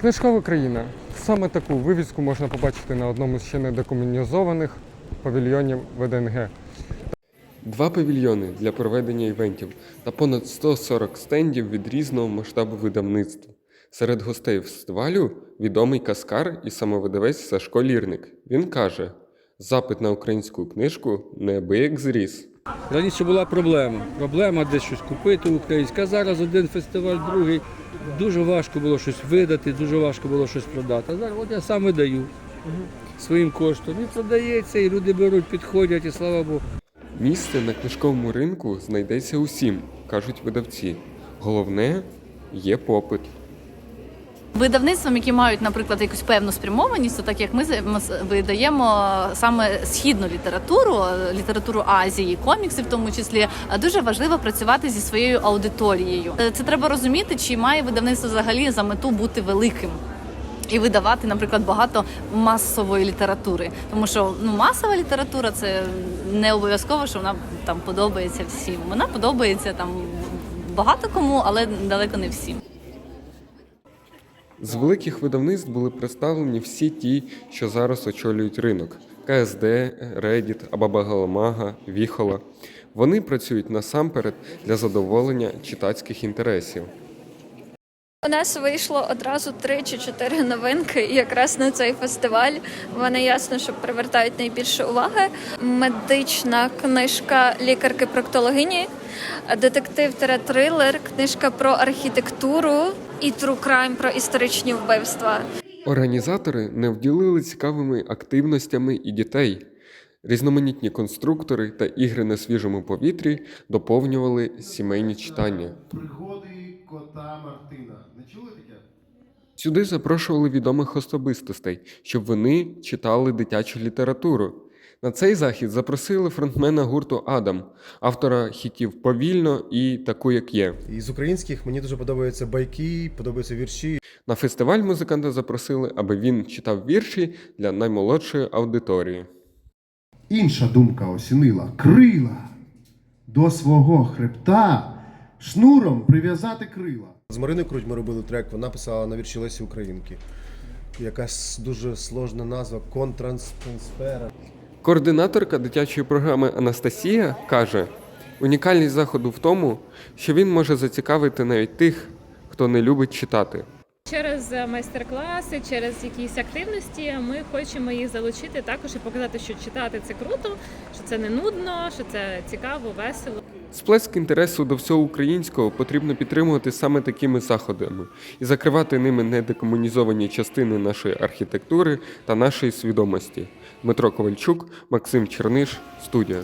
Книжкова країна. Саме таку вивіску можна побачити на одному з ще не декомунізованих павільйонів ВДНГ. Два павільйони для проведення івентів та понад 140 стендів від різного масштабу видавництв. Серед гостей фестивалю відомий каскар і самовидавець Сашко Лірник. Він каже: запит на українську книжку неабияк зріс. Раніше була проблема. Проблема десь щось купити українське. А зараз один фестиваль, другий. Дуже важко було щось видати, дуже важко було щось продати. А зараз от я сам видаю своїм коштом. І продається, і люди беруть, підходять, і слава Богу. Місце на книжковому ринку знайдеться усім, кажуть видавці. Головне є попит. Видавництвам, які мають, наприклад, якусь певну спрямованість, так як ми видаємо саме східну літературу, літературу Азії, комікси в тому числі, дуже важливо працювати зі своєю аудиторією. Е, Це треба розуміти, чи має видавництво взагалі за мету бути великим. І видавати, наприклад, багато масової літератури, тому що ну масова література це не обов'язково, що вона там подобається всім. Вона подобається там багато кому, але далеко не всім. З великих видавництв були представлені всі ті, що зараз очолюють ринок: КСД, Reddit, Абабагаламага, Віхола. Вони працюють насамперед для задоволення читацьких інтересів. У нас вийшло одразу три чи чотири новинки якраз на цей фестиваль. Вони ясно, що привертають найбільше уваги. Медична книжка лікарки-проктологині, детектив-трилер, книжка про архітектуру і true crime про історичні вбивства. Організатори не вділили цікавими активностями і дітей. Різноманітні конструктори та ігри на свіжому повітрі доповнювали сімейні читання. Чули таке? Сюди запрошували відомих особистостей, щоб вони читали дитячу літературу. На цей захід запросили фронтмена гурту Адам, автора хітів повільно і таку, як є. Із українських мені дуже подобаються байки, подобаються вірші. На фестиваль музиканта запросили, аби він читав вірші для наймолодшої аудиторії. Інша думка осінила крила до свого хребта шнуром прив'язати крила. З Мариною Круть ми робили трек, вона писала на вірші Лесі Українки. Якась дуже сложна назва контранстрансфера. Координаторка дитячої програми Анастасія каже: унікальність заходу в тому, що він може зацікавити навіть тих, хто не любить читати. Через е, майстер-класи, через якісь активності ми хочемо їх залучити також і показати, що читати це круто, що це не нудно, що це цікаво, весело. Сплеск інтересу до всього українського потрібно підтримувати саме такими заходами і закривати ними недекомунізовані частини нашої архітектури та нашої свідомості. Дмитро Ковальчук, Максим Черниш, студія.